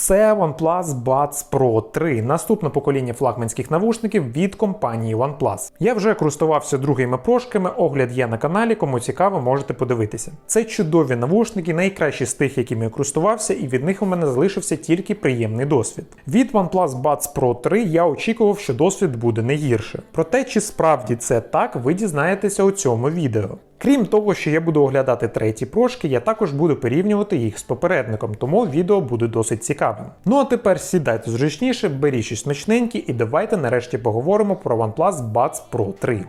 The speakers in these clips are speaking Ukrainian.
Це OnePlus Buds Pro 3, наступне покоління флагманських навушників від компанії OnePlus. Я вже користувався другими прошками, огляд є на каналі, кому цікаво, можете подивитися. Це чудові навушники, найкращі з тих, якими я користувався, і від них у мене залишився тільки приємний досвід. Від OnePlus Buds Pro 3 я очікував, що досвід буде не гірше. Проте, чи справді це так, ви дізнаєтеся у цьому відео. Крім того, що я буду оглядати треті прошки, я також буду порівнювати їх з попередником, тому відео буде досить цікавим. Ну а тепер сідайте зручніше, беріть щось смачненьке і давайте нарешті поговоримо про OnePlus Buds Pro 3.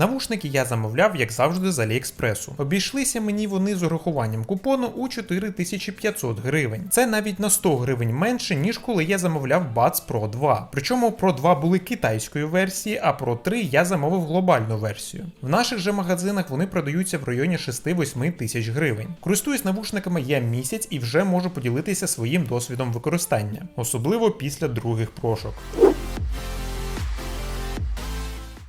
Навушники я замовляв, як завжди, з Аліекспресу. Обійшлися мені вони з урахуванням купону у 4500 гривень. Це навіть на 100 гривень менше, ніж коли я замовляв Buds Pro 2. Причому Pro 2 були китайської версії, а Pro 3 я замовив глобальну версію. В наших же магазинах вони продаються в районі 6-8 тисяч гривень. Користуюсь навушниками я місяць і вже можу поділитися своїм досвідом використання, особливо після других прошок.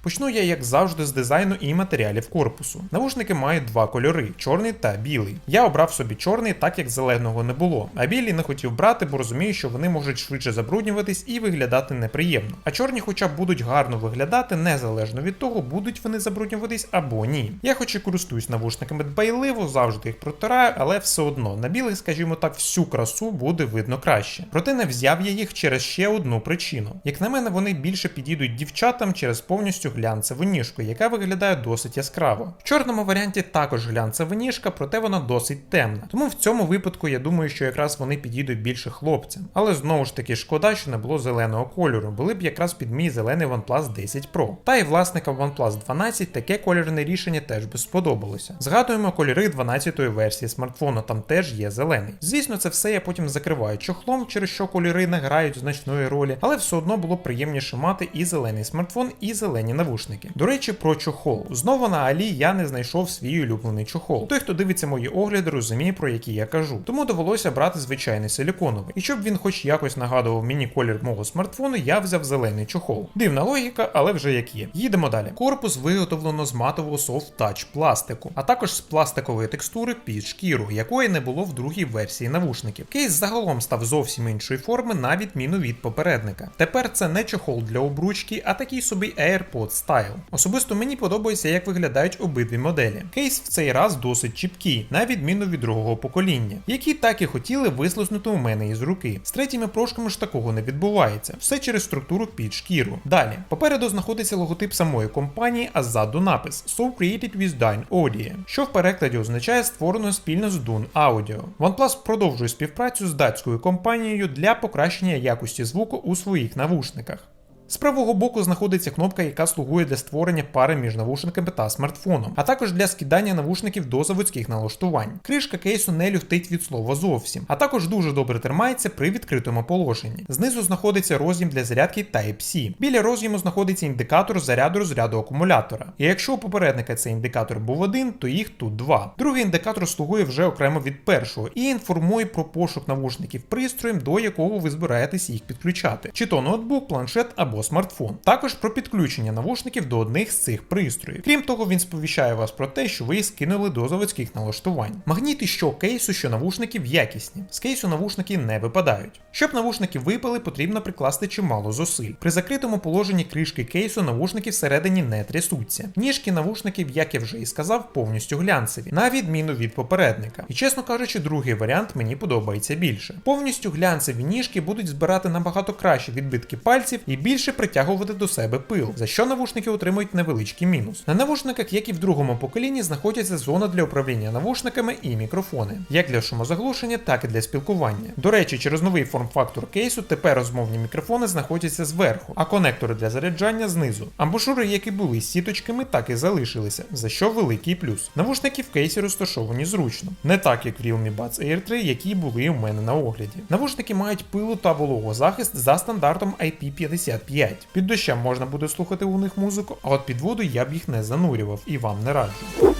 Почну я, як завжди, з дизайну і матеріалів корпусу. Навушники мають два кольори чорний та білий. Я обрав собі чорний, так як зеленого не було, а білий не хотів брати, бо розумію, що вони можуть швидше забруднюватись і виглядати неприємно. А чорні, хоча б будуть гарно виглядати, незалежно від того, будуть вони забруднюватись або ні. Я хоч і користуюсь навушниками дбайливо, завжди їх протираю, але все одно на білих, скажімо так, всю красу буде видно краще. Проте не взяв я їх через ще одну причину. Як на мене, вони більше підійдуть дівчатам через повністю глянцеву ніжку, яка виглядає досить яскраво. В чорному варіанті також глянцева ніжка, проте вона досить темна. Тому в цьому випадку я думаю, що якраз вони підійдуть більше хлопцям. Але знову ж таки шкода, що не було зеленого кольору, були б якраз під мій зелений OnePlus 10 Pro. Та й власникам OnePlus 12 таке кольорне рішення теж би сподобалося. Згадуємо кольори 12-ї версії смартфону, там теж є зелений. Звісно, це все я потім закриваю чохлом, через що кольори не грають значної ролі, але все одно було приємніше мати і зелений смартфон, і зелені навушники. До речі, про чохол. Знову на Алі я не знайшов свій улюблений чохол. Той, хто дивиться мої огляди, розуміє, про які я кажу. Тому довелося брати звичайний силіконовий. І щоб він хоч якось нагадував мені колір мого смартфону, я взяв зелений чохол. Дивна логіка, але вже як є. Їдемо далі. Корпус виготовлено з матового touch пластику, а також з пластикової текстури під шкіру, якої не було в другій версії навушників. Кейс загалом став зовсім іншої форми, на відміну від попередника. Тепер це не чохол для обручки, а такий собі AirPods Style. Особисто мені подобається, як виглядають обидві моделі. Кейс в цей раз досить чіпкий, на відміну від другого покоління, які так і хотіли вислизнути у мене із руки. З третіми прошками ж такого не відбувається, все через структуру під шкіру. Далі, попереду знаходиться логотип самої компанії, а ззаду напис So Created with Dyn Audio, що в перекладі означає створено спільно з Dun Audio. OnePlus продовжує співпрацю з датською компанією для покращення якості звуку у своїх навушниках. З правого боку знаходиться кнопка, яка слугує для створення пари між навушниками та смартфоном, а також для скидання навушників до заводських налаштувань. Кришка кейсу не люфтить від слова зовсім, а також дуже добре тримається при відкритому положенні. Знизу знаходиться роз'єм для зарядки Type-C. Біля роз'єму знаходиться індикатор заряду розряду акумулятора. І якщо у попередника цей індикатор був один, то їх тут два. Другий індикатор слугує вже окремо від першого і інформує про пошук навушників пристроєм, до якого ви збираєтесь їх підключати, чи то ноутбук, планшет або смартфон. Також про підключення навушників до одних з цих пристроїв. Крім того, він сповіщає вас про те, що ви скинули до заводських налаштувань. Магніти що кейсу, що навушників якісні. З кейсу навушники не випадають. Щоб навушники випали, потрібно прикласти чимало зусиль. При закритому положенні кришки кейсу навушники всередині не трясуться. Ніжки навушників, як я вже і сказав, повністю глянцеві, на відміну від попередника. І чесно кажучи, другий варіант мені подобається більше. Повністю глянцеві ніжки будуть збирати набагато краще відбитки пальців і більше притягувати до себе пил, за що навушники отримують невеличкий мінус. На навушниках, як і в другому поколінні, знаходяться зона для управління навушниками і мікрофони, як для шумозаглушення, так і для спілкування. До речі, через новий форм-фактор кейсу тепер розмовні мікрофони знаходяться зверху, а конектори для заряджання знизу. Амбушури, як і були сіточками, так і залишилися, за що великий плюс. Навушники в кейсі розташовані зручно, не так як в Realme Buds Air 3, які були у мене на огляді. Навушники мають пилу та вологозахист за стандартом IP55. Під дощем можна буде слухати у них музику, а от під воду я б їх не занурював і вам не раджу.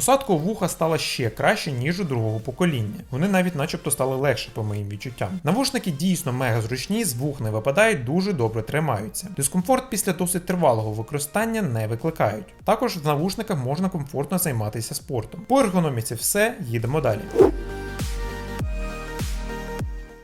Посадка у вуха стала ще краще, ніж у другого покоління. Вони навіть начебто стали легше по моїм відчуттям. Навушники дійсно мега зручні, з вух не випадають, дуже добре тримаються. Дискомфорт після досить тривалого використання не викликають. Також в навушниках можна комфортно займатися спортом. По ергономіці все, їдемо далі.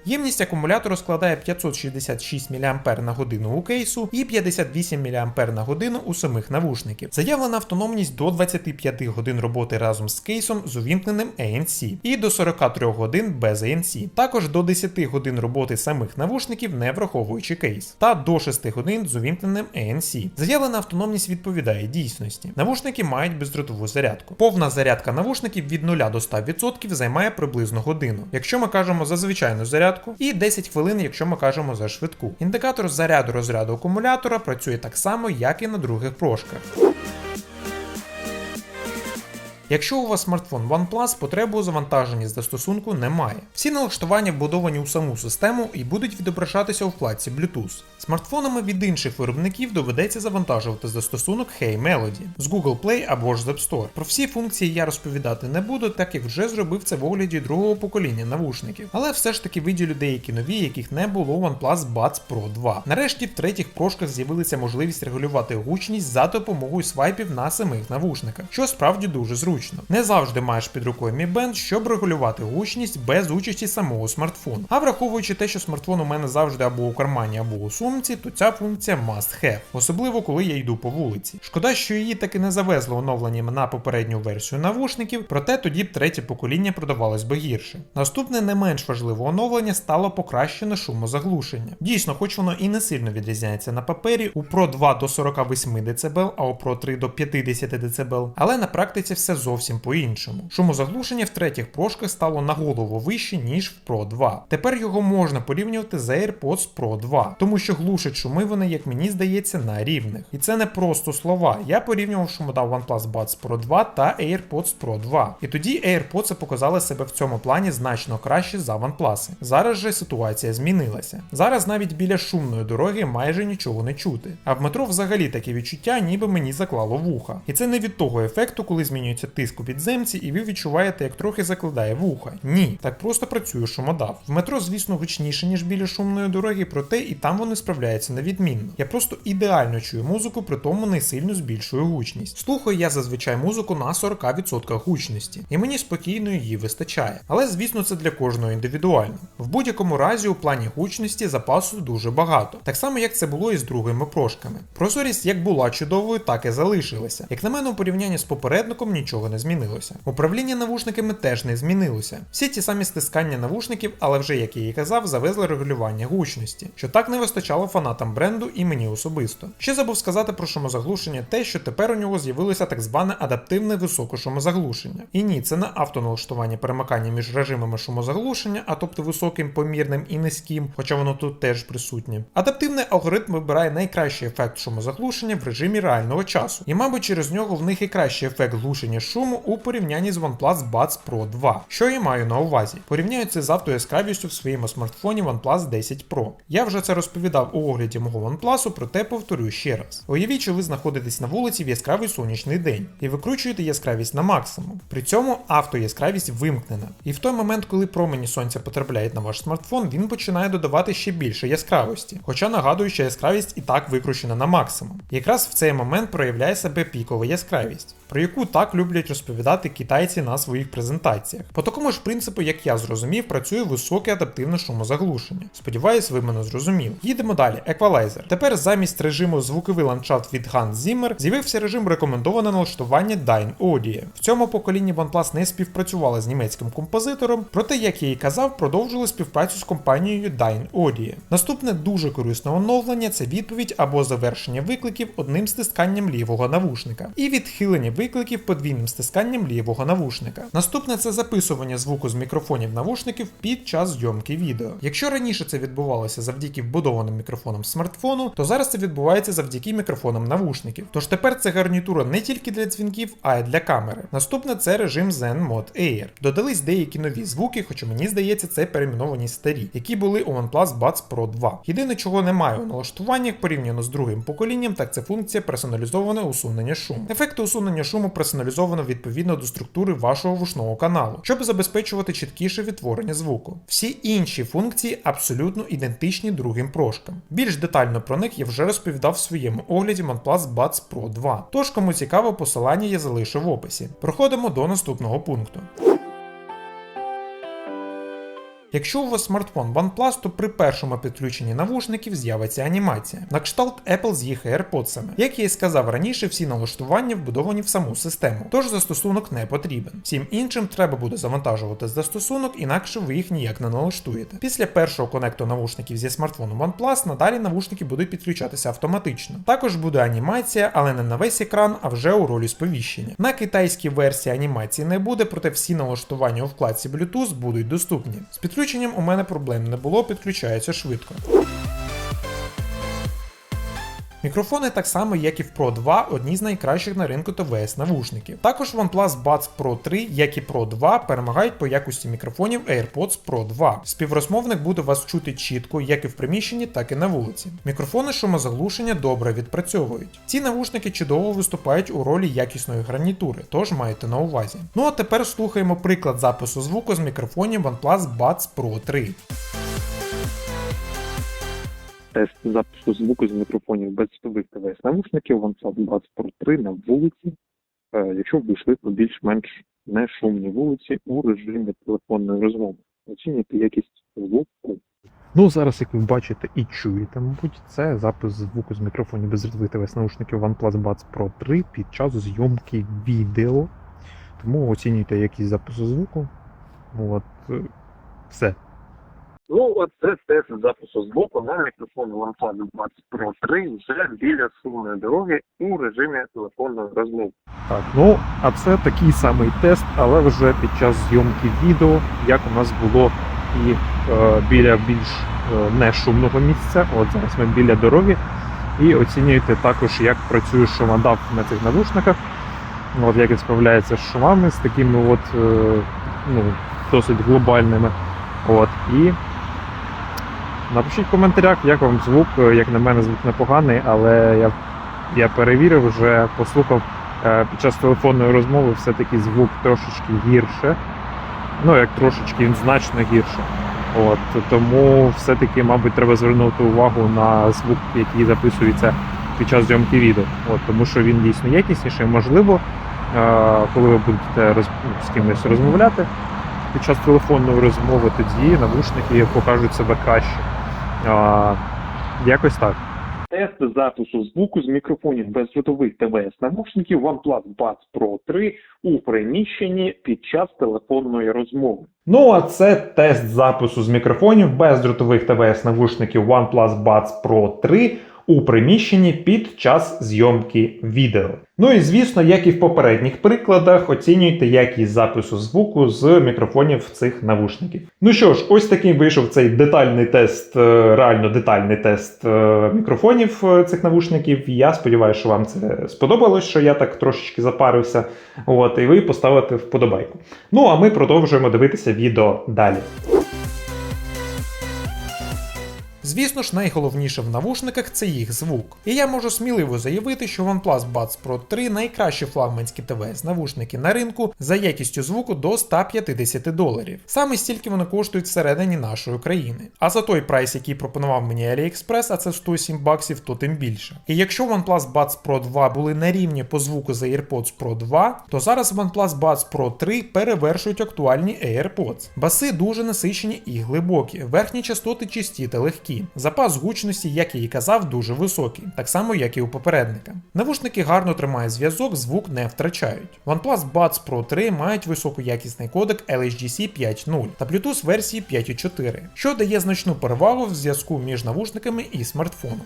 Ємність акумулятору складає 566 мА на годину у кейсу і 58 мА на годину у самих навушників. Заявлена автономність до 25 годин роботи разом з кейсом з увімкненим ANC і до 43 годин без ANC. Також до 10 годин роботи самих навушників, не враховуючи кейс, та до 6 годин з увімкненим ANC. Заявлена автономність відповідає дійсності. Навушники мають бездротову зарядку. Повна зарядка навушників від 0 до 100% займає приблизно годину. Якщо ми кажемо за звичайну зарядку, і 10 хвилин, якщо ми кажемо за швидку. Індикатор заряду розряду акумулятора працює так само, як і на других прошках. Якщо у вас смартфон OnePlus, потреби у завантаженні з застосунку немає. Всі налаштування вбудовані у саму систему і будуть відображатися у вкладці Bluetooth. Смартфонами від інших виробників доведеться завантажувати застосунок Hey Melody з Google Play або ж з App Store. Про всі функції я розповідати не буду, так як вже зробив це в огляді другого покоління навушників. Але все ж таки виділю деякі нові, яких не було у OnePlus Buds Pro 2. Нарешті в третіх прошках з'явилася можливість регулювати гучність за допомогою свайпів на самих навушниках, що справді дуже зручно. Не завжди маєш під рукою Mi Band, щоб регулювати гучність без участі самого смартфону. А враховуючи те, що смартфон у мене завжди або у кармані, або у сумці, то ця функція must have, особливо коли я йду по вулиці. Шкода, що її таки не завезли оновленням на попередню версію навушників, проте тоді б третє покоління продавалось би гірше. Наступне не менш важливе оновлення стало покращене шумозаглушення. Дійсно, хоч воно і не сильно відрізняється на папері, у Pro 2 до 48 дБ, а у Pro 3 до 50 дБ, але на практиці все зовсім по-іншому. Шумозаглушення в третіх прошках стало на голову вище, ніж в Pro 2. Тепер його можна порівнювати з AirPods Pro 2, тому що глушать шуми вони, як мені здається, на рівних. І це не просто слова. Я порівнював шумодав OnePlus Buds Pro 2 та AirPods Pro 2. І тоді AirPods показали себе в цьому плані значно краще за OnePlus. Зараз же ситуація змінилася. Зараз навіть біля шумної дороги майже нічого не чути. А в метро взагалі таке відчуття, ніби мені заклало вуха. І це не від того ефекту, коли змінюється тиск у підземці, і ви відчуваєте, як трохи закладає вуха. Ні, так просто працює шумодав. В метро, звісно, гучніше, ніж біля шумної дороги, проте і там вони справляються на відмінно. Я просто ідеально чую музику, при тому не сильно збільшую гучність. Слухаю я зазвичай музику на 40% гучності, і мені спокійно її вистачає. Але звісно, це для кожного індивідуально. В будь-якому разі, у плані гучності запасу дуже багато, так само як це було і з другими прошками. Прозорість як була чудовою, так і залишилася. Як на мене, у порівнянні з попередником нічого не змінилося. Управління навушниками теж не змінилося. Всі ті самі стискання навушників, але вже як я і казав, завезли регулювання гучності, що так не вистачало фанатам бренду і мені особисто. Ще забув сказати про шумозаглушення те, що тепер у нього з'явилося так зване адаптивне високошумозаглушення. І ні, це не автоналаштування перемикання між режимами шумозаглушення, а тобто високим, помірним і низьким, хоча воно тут теж присутнє. Адаптивний алгоритм вибирає найкращий ефект шумозаглушення в режимі реального часу. І, мабуть, через нього в них і кращий ефект глушення шуму у порівнянні з OnePlus Buds Pro 2. Що я маю на увазі? Порівняю це з автояскравістю в своєму смартфоні OnePlus 10 Pro. Я вже це розповідав у огляді мого OnePlus, проте повторю ще раз. Уявіть, що ви знаходитесь на вулиці в яскравий сонячний день і викручуєте яскравість на максимум. При цьому автояскравість вимкнена. І в той момент, коли промені сонця потрапляють на ваш смартфон, він починає додавати ще більше яскравості. Хоча нагадую, що яскравість і так викручена на максимум. Якраз в цей момент проявляє себе пікова яскравість, про яку так люблять розповідати китайці на своїх презентаціях. По такому ж принципу, як я зрозумів, працює високе адаптивне шумозаглушення. Сподіваюсь, ви мене зрозуміли. Їдемо далі. Еквалайзер. Тепер замість режиму звуковий ландшафт від Hans Zimmer з'явився режим рекомендоване налаштування Dyn Audio. В цьому поколінні OnePlus не співпрацювала з німецьким композитором, проте, як я і казав, продовжили співпрацю з компанією Dyn Audio. Наступне дуже корисне оновлення це відповідь або завершення викликів одним стисканням лівого навушника, і відхилення викликів подвійним стисканням лівого навушника. Наступне це записування звуку з мікрофонів навушників під час зйомки відео. Якщо раніше це відбувалося завдяки вбудованим мікрофонам смартфону, то зараз це відбувається завдяки мікрофонам навушників. Тож тепер це гарнітура не тільки для дзвінків, а й для камери. Наступне це режим Zen Mod Air. Додались деякі нові звуки, хоча мені здається, це перейменовані старі, які були у OnePlus Buds Pro 2. Єдине, чого немає у налаштуваннях порівняно з другим поколінням, так це функція персоналізоване усунення шуму. Ефекти усунення шуму персоналізовані налаштовано відповідно до структури вашого вушного каналу, щоб забезпечувати чіткіше відтворення звуку. Всі інші функції абсолютно ідентичні другим прошкам. Більш детально про них я вже розповідав в своєму огляді OnePlus Buds Pro 2. Тож, кому цікаво, посилання я залишу в описі. Проходимо до наступного пункту. Якщо у вас смартфон OnePlus, то при першому підключенні навушників з'явиться анімація, на кшталт Apple з їх AirPods. Як я і сказав раніше, всі налаштування вбудовані в саму систему, тож застосунок не потрібен. Всім іншим треба буде завантажувати застосунок, інакше ви їх ніяк не налаштуєте. Після першого конекту навушників зі смартфону OnePlus надалі навушники будуть підключатися автоматично. Також буде анімація, але не на весь екран, а вже у ролі сповіщення. На китайській версії анімації не буде, проте всі налаштування у вкладці Bluetooth будуть доступні. З підключенням у мене проблем не було, підключається швидко. Мікрофони так само, як і в Pro 2, одні з найкращих на ринку ТВС навушників. Також OnePlus Buds Pro 3, як і Pro 2, перемагають по якості мікрофонів AirPods Pro 2. Співрозмовник буде вас чути чітко, як і в приміщенні, так і на вулиці. Мікрофони шумозаглушення добре відпрацьовують. Ці навушники чудово виступають у ролі якісної гарнітури, тож майте на увазі. Ну а тепер слухаємо приклад запису звуку з мікрофонів OnePlus Buds Pro 3. Тест запису звуку з мікрофонів без стових ТВС навушників OnePlus Buds Pro 3 на вулиці, е, якщо ви йшли по більш-менш нешумній вулиці у режимі телефонної розмови. Оцінюйте якість звуку. Ну, зараз, як ви бачите і чуєте, мабуть, це запис звуку з мікрофонів бездротових ТВС наушників OnePlus Buds Pro 3 під час зйомки відео. Тому оцінюйте якість запису звуку. От, е, все. Ну, от це тест запису звуку на мікрофон OnePlus Buds Pro 3 вже біля шумної дороги у режимі телефонної розмови. Так, ну, а це такий самий тест, але вже під час зйомки відео, як у нас було і е, біля більш е, нешумного місця. От зараз ми біля дороги. І оцінюєте також, як працює шумодав на цих навушниках. От як він справляється з шумами, з такими от, е, ну, досить глобальними. От, і напишіть в коментарях, як вам звук. Е, Як на мене, звук непоганий, але я, я перевірив, вже послухав е, під час телефонної розмови все-таки звук трошечки гірше. Ну, як трошечки, він значно гірше. От, тому все-таки, мабуть, треба звернути увагу на звук, який записується під час зйомки відео. От, тому що він дійсно якісніший. Можливо, е, коли ви будете роз, з кимось розмовляти під час телефонної розмови, тоді навушники покажуть себе краще. Е, якось так. Тест запису звуку з мікрофонів бездротових ТВС навушників OnePlus Buds Pro 3 у приміщенні під час телефонної розмови. Ну а це тест запису з мікрофонів бездротових ТВС навушників OnePlus Buds Pro 3 у приміщенні під час зйомки відео. Ну і звісно, як і в попередніх прикладах, оцінюйте якість запису звуку з мікрофонів цих навушників. Ну що ж, ось такий вийшов цей детальний тест, е, реально детальний тест е, мікрофонів е, цих навушників. Я сподіваюся, що вам це сподобалось, що я так трошечки запарився. От, і ви поставите вподобайку. Ну а ми продовжуємо дивитися відео далі. Звісно ж, найголовніше в навушниках це їх звук. І я можу сміливо заявити, що OnePlus Buds Pro 3 найкращі флагманські ТВС навушники на ринку за якістю звуку до 150 доларів. Саме стільки вони коштують всередині нашої країни. А за той прайс, який пропонував мені AliExpress, а це 107 баксів, то тим більше. І якщо OnePlus Buds Pro 2 були на рівні по звуку за AirPods Pro 2, то зараз OnePlus Buds Pro 3 перевершують актуальні AirPods. Баси дуже насичені і глибокі, верхні частоти чисті та легкі. Запас гучності, як я і казав, дуже високий, так само як і у попередника. Навушники гарно тримають зв'язок, звук не втрачають. OnePlus Buds Pro 3 мають високоякісний кодек LHDC 5.0 та Bluetooth версії 5.4, що дає значну перевагу в зв'язку між навушниками і смартфоном.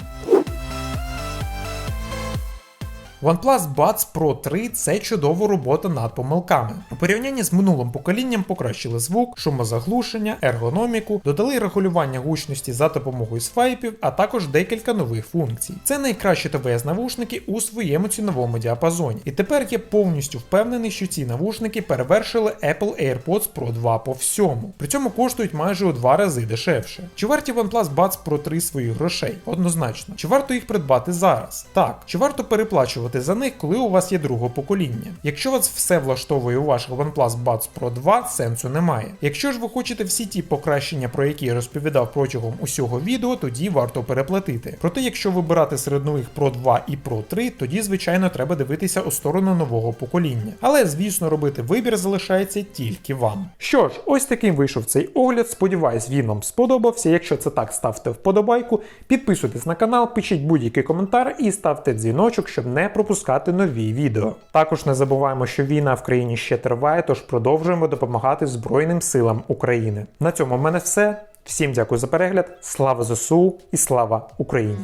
OnePlus Buds Pro 3 це чудова робота над помилками. У порівнянні з минулим поколінням покращили звук, шумозаглушення, ергономіку, додали регулювання гучності за допомогою свайпів, а також декілька нових функцій. Це найкращі ТВС навушники у своєму ціновому діапазоні. І тепер я повністю впевнений, що ці навушники перевершили Apple AirPods Pro 2 по всьому. При цьому коштують майже у два рази дешевше. Чи варті OnePlus Buds Pro 3 своїх грошей? Однозначно. Чи варто їх придбати зараз? Так. Чи варто переплачувати? Оплачувати за них, коли у вас є другого покоління. Якщо вас все влаштовує у ваших OnePlus Buds Pro 2, сенсу немає. Якщо ж ви хочете всі ті покращення, про які я розповідав протягом усього відео, тоді варто переплатити. Проте, якщо вибирати серед нових Pro 2 і Pro 3, тоді звичайно треба дивитися у сторону нового покоління. Але звісно, робити вибір залишається тільки вам. Що ж, ось таким вийшов цей огляд. Сподіваюсь, він вам сподобався. Якщо це так, ставте вподобайку, підписуйтесь на канал, пишіть будь-який коментар і ставте дзвіночок, щоб не пропускати нові відео. Також не забуваємо, що війна в країні ще триває, тож продовжуємо допомагати Збройним силам України. На цьому в мене все. Всім дякую за перегляд. Слава ЗСУ і слава Україні!